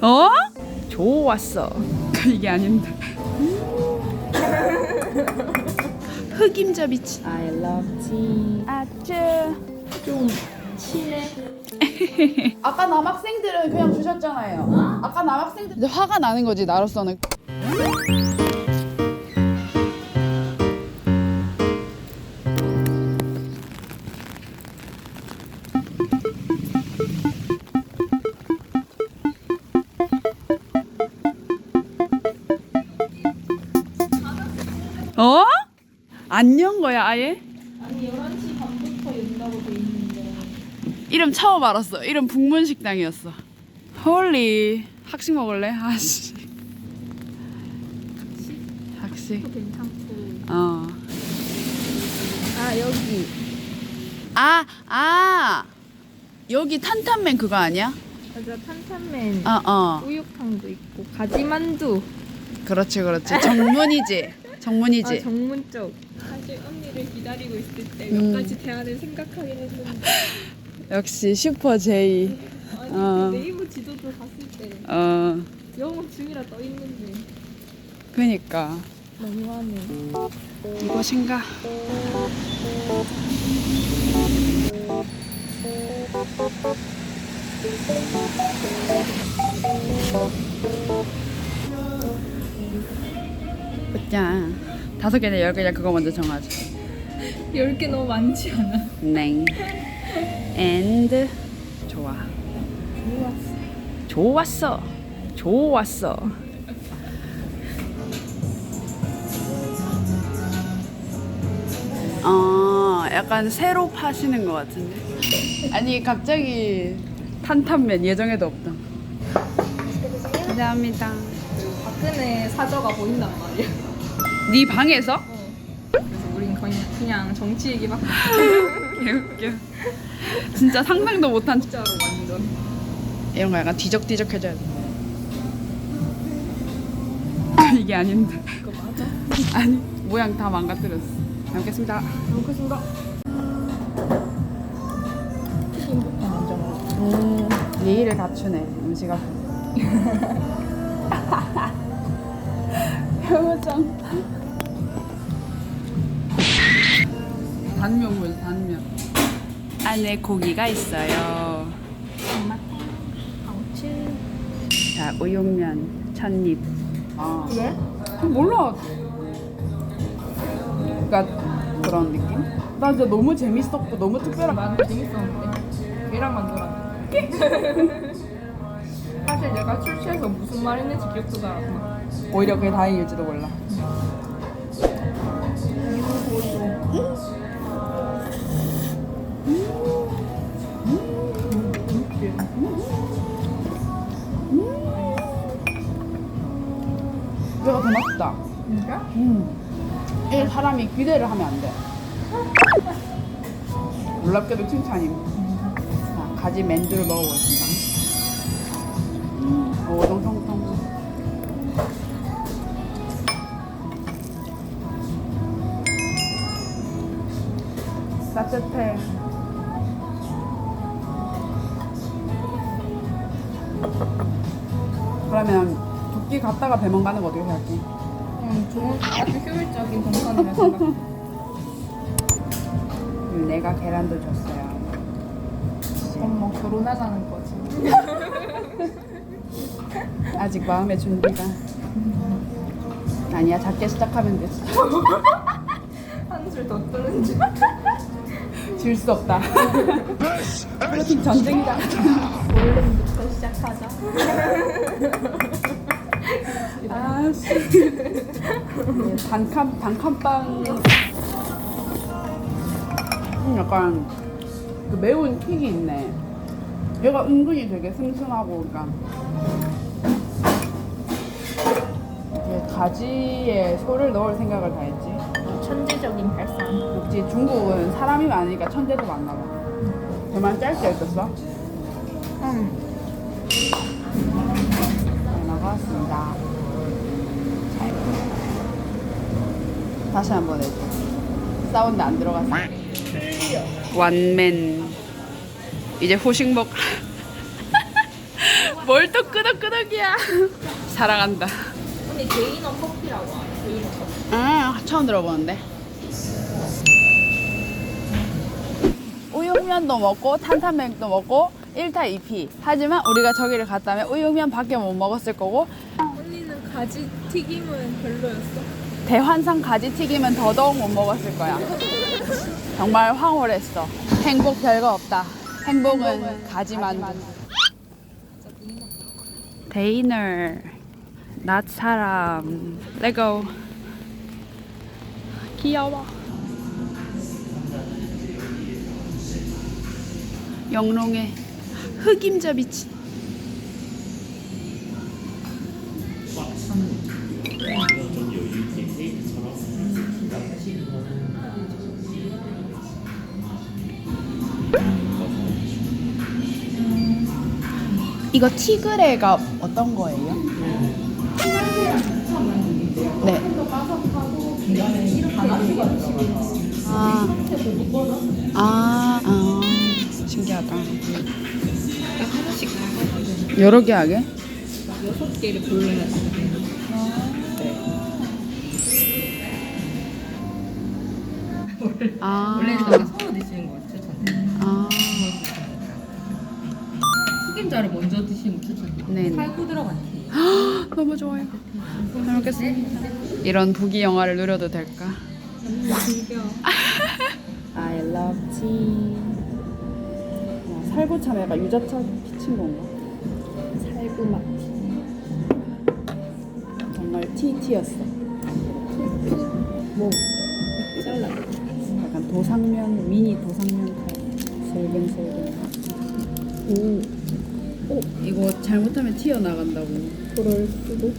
어? 좋았어. 이게 아닌데. 흑임자 비치. I love tea. 아쯔. 좀 친해. 아까 남학생들은 그냥 주셨잖아요. 아까 남학생들 이제 화가 나는 거지 나로서는. 어? 안연 거야 아예? 아니 11시 반부터 연다고 돼 있는데. 이름 처음 알았어. 이름 북문식당이었어. 홀리 학식 먹을래? 아씨. 학식. 괜찮고. 어. 아 여기. 아, 아. 여기 탄탄맨 그거 아니야? 맞아 탄탄맨. 어, 어. 우육탕도 있고 가지만두. 그렇지, 그렇지. 정문이지. 정문이지. 아 정문 쪽. 사실 언니를 기다리고 있을 때 몇 음. 가지 대안을 생각하긴 했는데 역시 슈퍼 제이. 아니 어. 그 네이버 지도도 봤을 때 어. 영업 중이라 떠 있는데 그니까. 너무하네. 이것인가? 끝장. 다섯 개나 열 개냐 그거 먼저 정하자. 10개 너무 많지 않아? 네. and 좋아. 좋았어. 좋았어. 어, 약간 새로 파시는 것 같은데. 아니 갑자기 탄탄면 예정에도 없다. 감사합니다. 박근혜 사저가 보인단 말이야. 네 방에서? 그래서 우린 그냥, 그냥 정치 얘기밖에 개웃겨. 진짜 상상도 못한 진짜로 완전. 이런 거 약간 뒤적뒤적해져야 돼. 이게 아닌데. 그거 맞아? 아니 모양 다 망가뜨렸어. 잘 먹겠습니다. 먹겠습니다. 튀김부터 먼저 먹어. 음 예의를 갖추네 음식 앞에. 표정. 단면 보여 단면. 안에 고기가 있어요. 자 우육면 첫입. 아 왜? 몰라. 그러니까 그런 느낌? 나 진짜 너무 재밌었고 너무 특별한. 나는 재밌었는데. 걔랑 만들었는데. 사실 내가 출시해서 무슨 말 했는지 기억도 잘안 나. 오히려 그게 다행일지도 몰라. 이거가 더 맛있다. 진짜? 음. 이 사람이 기대를 하면 안 돼. 놀랍게도 칭찬임. 자, 가지 맨두를 먹어보겠습니다. 음, 오동통 따뜻해. 그러면 도끼 갔다가 배멍 가는 거 어떻게 생각해? 음, 좋은, 아주 효율적인 동선이라 생각. 음, 내가 계란도 줬어요. 그럼 뭐 결혼하자는 거지. 아직 마음의 준비가 아니야 작게 시작하면 되지 한줄더 뜨는 줄. 질 수 없다. 프로틴 전쟁이다. 원래부터 시작하자. 아 씨. 단칸 단칸빵. 음, 약간 그 매운 킥이 있네. 얘가 은근히 되게 슴슴하고 그러니까. 가지에 소를 넣을 생각을 다 했지. 역시 중국은 사람이 많으니까 천재도 많나 봐. 대만 짧게 있었어? 응. 잘 먹었습니다. 잘. 다시 한 번 해줘. 사운드 안 들어갔어. 완맨. 이제 후식 먹. 뭘 또 끄덕끄덕이야. 사랑한다. 근데 데이너 커피라고 알아. 데이너 커피. 아, 처음 들어보는데. 우육면도 먹고 탄탄면도 먹고 1타 2피. 하지만 우리가 저기를 갔다면 우육면 밖에 못 먹었을 거고 언니는 가지 튀김은 별로였어. 대환상 가지 튀김은 더더욱 못 먹었을 거야. 정말 황홀했어. 행복 별거 없다. 행복은 가지 만두. 데이너, 낫 사람, 레고. 귀여워. 영롱의 흑임자 비치. 이거 티그레가 어떤 거예요? 네. 아, 아, 아, 신기하다. 여러 개 하게? 여섯 개를 골라야 돼. 아, 원래는 서로 드시는 거 추천해. 아, 흑임자를 먼저 드시면 추천해. 네네. 살구 들어간 티. 너무 좋아요. 잘 먹겠습니다. 이런 부기 영화를 누려도 될까? 즐겨. I love tea. 와, 살구참외가 유자차 피친 건가? 살구 맛. 정말 티티였어. 뭐 잘라. 약간 도상면 미니 도상면 칼. 슬근슬근. 오. 오 이거 잘못하면 튀어 나간다고. 그럴 수도.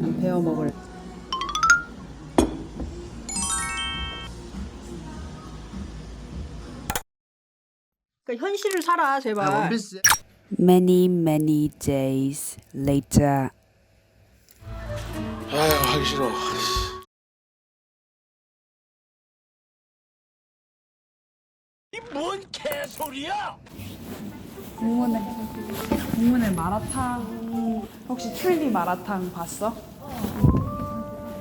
난 베어 먹을. 현실을 살아 제발. Many many days later. 아유 하기 싫어. 이뭔 개소리야? 공문에 공문에 마라탕 혹시 트리 마라탕 봤어?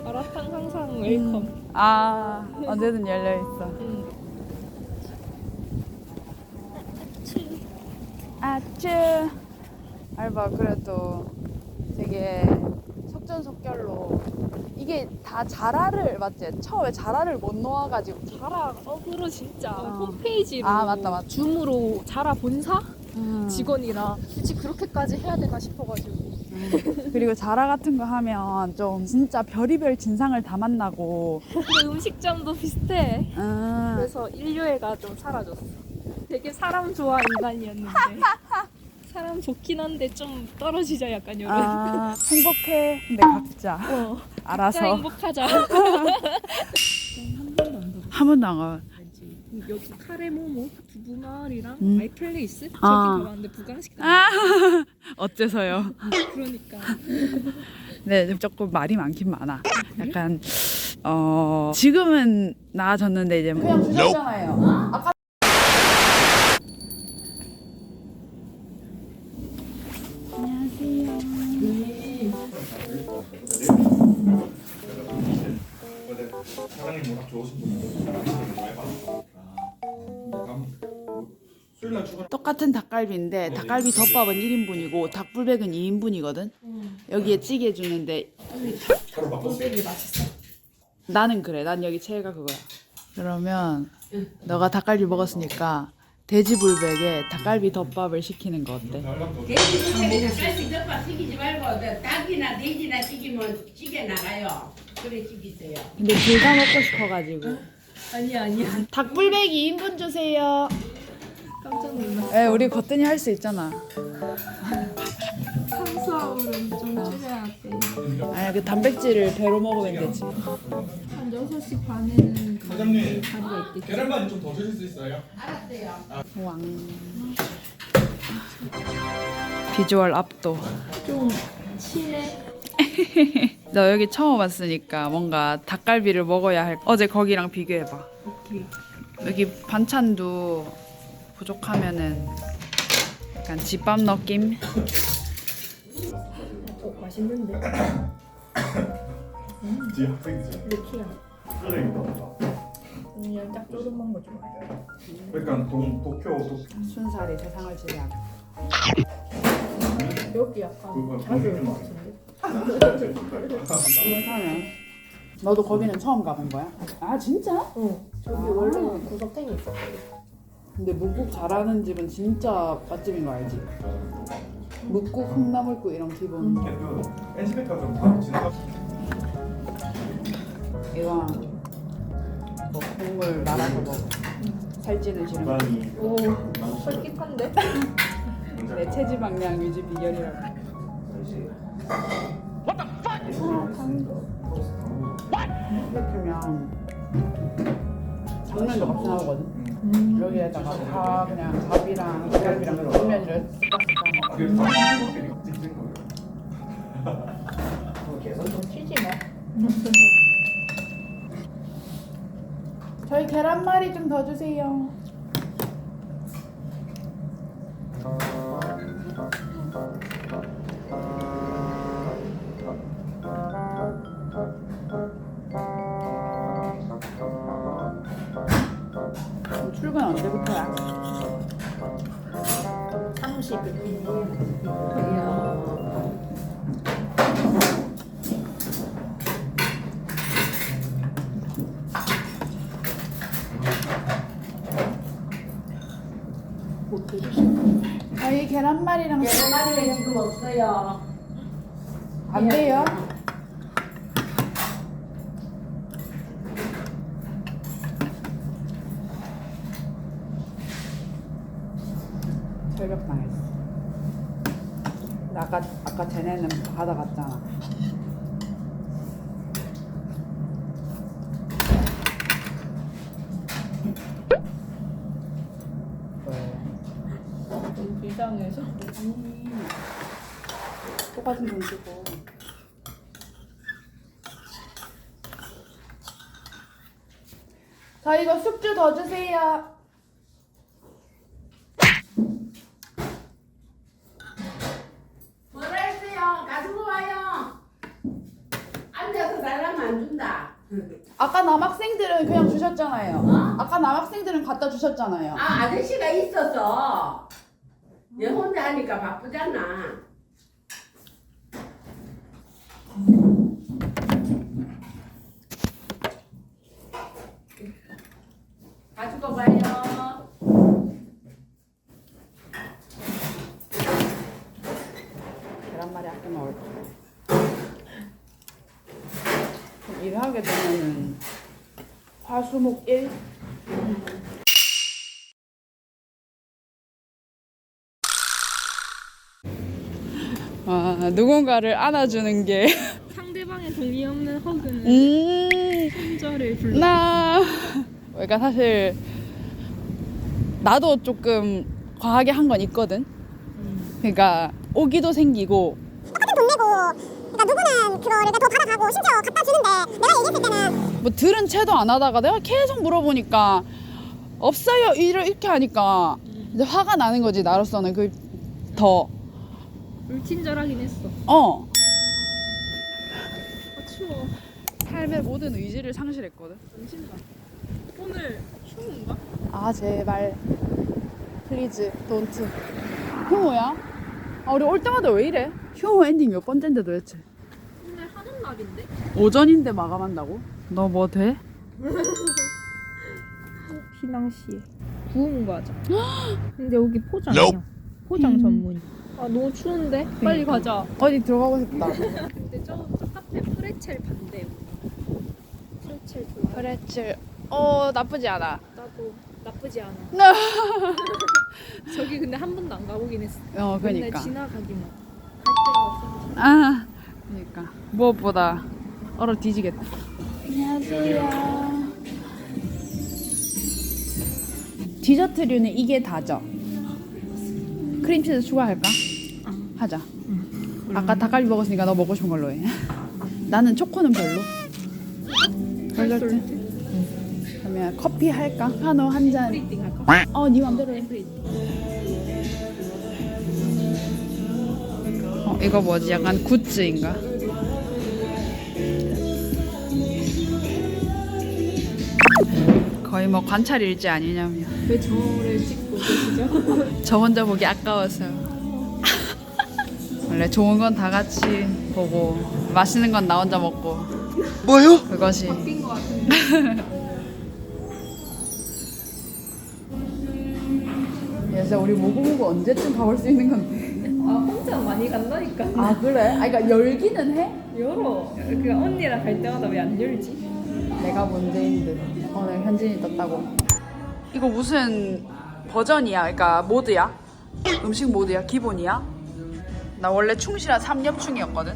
마라탕 항상 웰컴. 아 언제든 열려 있어. 아쭈 알바 그래도 되게 속전속결로. 이게 다 자라를 맞지? 처음에 자라를 못 놓아가지고. 자라 어그로 진짜. 어. 홈페이지로 아, 맞다, 맞다. 줌으로 자라 본사? 음. 직원이라. 굳이 그렇게까지 해야 되나 싶어가지고. 그리고 자라 같은 거 하면 좀 진짜 별의별 진상을 다 만나고. 근데 음식점도 비슷해. 음. 그래서 인류애가 좀 사라졌어 되게 사람 좋아 인간이었는데. 사람 좋긴 한데 좀 떨어지자 약간 이런. 아, 행복해. 근데 각자. 어, 알아서. 행복하자. 한 번도 안 가. 여기 카레모모 두부마을이랑 음. 마이플레이스? 저기 아. 가봤는데 부강식 아, 어째서요? 그러니까. 네, 조금 말이 많긴 많아. 약간 어 지금은 나아졌는데 이제 그냥 주셨잖아요. 아까 똑같은 닭갈비인데 닭갈비 덮밥은 1인분이고 닭불백은 2인분이거든. 여기에 찌개 주는데 바로 바꿨어. 나는 그래. 난 여기 최애가 그거야. 그러면 너가 닭갈비 먹었으니까 돼지불백에 닭갈비 덮밥을 시키는 거 어때? 쌀이 덮밥 튀기지 말고 그 닭이나 돼지나 튀기면 찌개 나가요. 그래 튀기세요. 근데 둘 다 먹고 싶어가지고. 아니야 아니야 닭불백 2인분 주세요. 깜짝 놀랐어 에 우리 거뜬히 할 수 있잖아. 탄수화물은 좀 줄여야 돼 아니 그 단백질을 배로 먹으면 되지. 한 6시 반에는 사장님 자리가 있겠지 계란말이 좀더 주실 수 있어요? 왕. 비주얼 압도. 좀 친해 너 여기 처음 왔으니까 뭔가 닭갈비를 먹어야 할. 어제 거기랑 비교해봐. 오케이 여기 반찬도 부족하면은 약간 집밥 느낌. 어 맛있는데? 뒤에 학생이지. 느끼야. 쓰레기다. 그냥 딱 조금만 거 좋아해. 그러니까 동 도쿄 도 순살이 세상을 지배하고. 여기 약간 그거 자주 보여주지 마. 올것 같은데? 괜찮네. 너도 거기는 처음 가본 거야? 아 진짜? 어. 저기 아. 원래 구석탱이 있었거든. 근데 묵국 잘하는 집은 진짜 맛집인 거 알지? 묵국, 콩나물국 이런 기본. 지나가. 이거 뭐 국물 말아서 먹어. 살찌는. 중간이 오 솔깃한데? 내 체지방량 유지 비결이라고. 이렇게면 장면도 같이 나오거든. 여기에다가 다 그냥 밥이랑 갈비랑 쫄면이를 쓱싹쓱싹 그게 다 한국끼리 찍는 거예요. 좀 튀지 마. 저희 계란말이 좀 더 주세요. 언제부터야? 30일. 저희 계란말이랑 계란말이가 지금 없어요. 안 돼요? 철벽 당했어. 나 아까 쟤네는 바다 갔잖아. 좀 비상해서. 똑같은 돈 주고. 저 이거 숙주 더 주세요. 뭐라 했어요? 가지고 와요. 앉아서 달라면 안 준다. 아까 남학생들은 그냥 주셨잖아요. 어? 아까 남학생들은 갖다 주셨잖아요. 아 아저씨가 있어서 내 혼자 하니까 바쁘잖아. 가지고 가요. 계란말이 아껴 먹을 거야. 일을 하게 되면은 화수목 일. 아, 누군가를 안아주는 게, 상대방의 동의 없는 허그는 음, 손절을 불러. 나, 그러니까 사실, 나도 조금 과하게 한 건 있거든. 그러니까, 오기도 생기고, 돈 내고 그러니까 누구는 그거를 더 받아가고 심지어 갖다 주는데 내가 얘기했을 때는 뭐 들은 채도 안 하다가 내가 계속 물어보니까 없어요 이렇게 하니까 이제 화가 나는 거지 나로서는 그더 불친절하긴 했어. 어. 아 추워. 삶의 모든 의지를 상실했거든. 잠시만. 오늘 휴무인가? 아 제발 플리즈 돈트 휴무야? 아 우리 올 때마다 왜 이래? 휴무 엔딩 몇 번째인데 도대체? 날인데? 오전인데 마감한다고? 너 뭐 돼? 피낭시에 구운 과자. 근데 여기 포장이야. 포장 전문. 아 너무 추운데? 빨리 가자. 어디 들어가고 싶다. 근데 저, 저 카페 프레첼 반대요. 프레첼 좋아. 프레첼 어 나쁘지 않아. 나도 나쁘지 않아. 네. 저기 근데 한 번도 안 가보긴 했어. 어 맨날 그니까. 지나가기만. 갈 데가 없어. 아, 그러니까 무엇보다 얼어 뒤지겠다. 안녕하세요. 디저트류는 이게 다죠. 크림치즈 추가할까? 하자. 아까 닭갈비 먹었으니까 너 먹고 싶은 걸로 해. 나는 초코는 별로. 별로지? 아니면 커피 할까? 한우 한 잔. 어, 네 맘대로 해. 이거 뭐지? 약간 굿즈인가? 거의 뭐 관찰 일지 아니냐며. 왜 저를 찍고 계시죠? 저 혼자 보기 아까워서요. 원래 좋은 건 다 같이 보고 맛있는 건 나 혼자 먹고 뭐요? 그것이 바뀐 것 같은데. 야, 진짜 우리 모구모구 언제쯤 가볼 수 있는 건데? 아 많이 간다니까. 아 그래? 아 그러니까 열기는 해? 열어. 그 언니랑 갈 때마다 왜 안 열지? 내가 문제인 듯 오늘 현진이 떴다고 이거 무슨 버전이야? 그러니까 모드야? 음식 모드야? 기본이야? 나 원래 충실한 삼엽충이었거든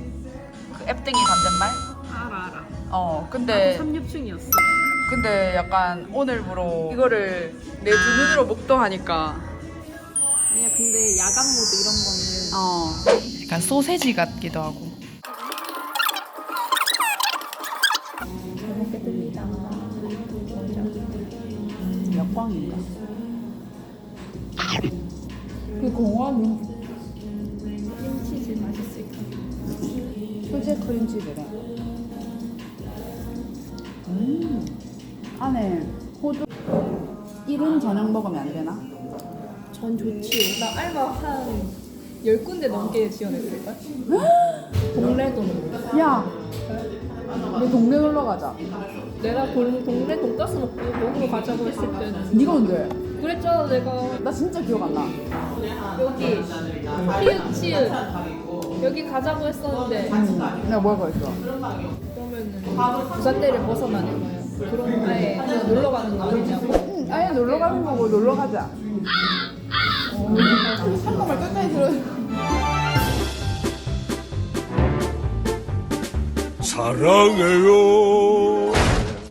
그 앱땡이 반대말? 알아 알아. 어 근데 삼육충이었어. 근데 약간 오늘부로 이거를 내 두 눈으로 목도하니까 아니야 근데 야간 모드 이런 거는 어 약간 소세지 같기도 하고 잘 먹겠습니다. 몇 광인가? 그 공원 크림치즈 맛있을까? 수제 크림치즈래 음 안에 호두 이른 저녁 먹으면 안 되나? 전 좋지. 나 알바 한 열 군데 넘게 지원했을걸? 동래도 야, 우리 동네 놀러 가자. 내가 동, 동래 돈가스 먹고 먹으러 가자고 했을 때는 네가 언제? 그랬잖아 내가 나 진짜 기억 안 나. 여기 피읍 치읍 여기 가자고 했었는데 응. 내가 뭐라고 했어? 그러면은 부산대를 벗어나는 거예요. 그럼 아예 그냥 놀러 가는 거 아니냐고. 응, 아예 놀러 가는 거고 놀러 가자. 어, 한번만 끝까지 들어. 사랑해요.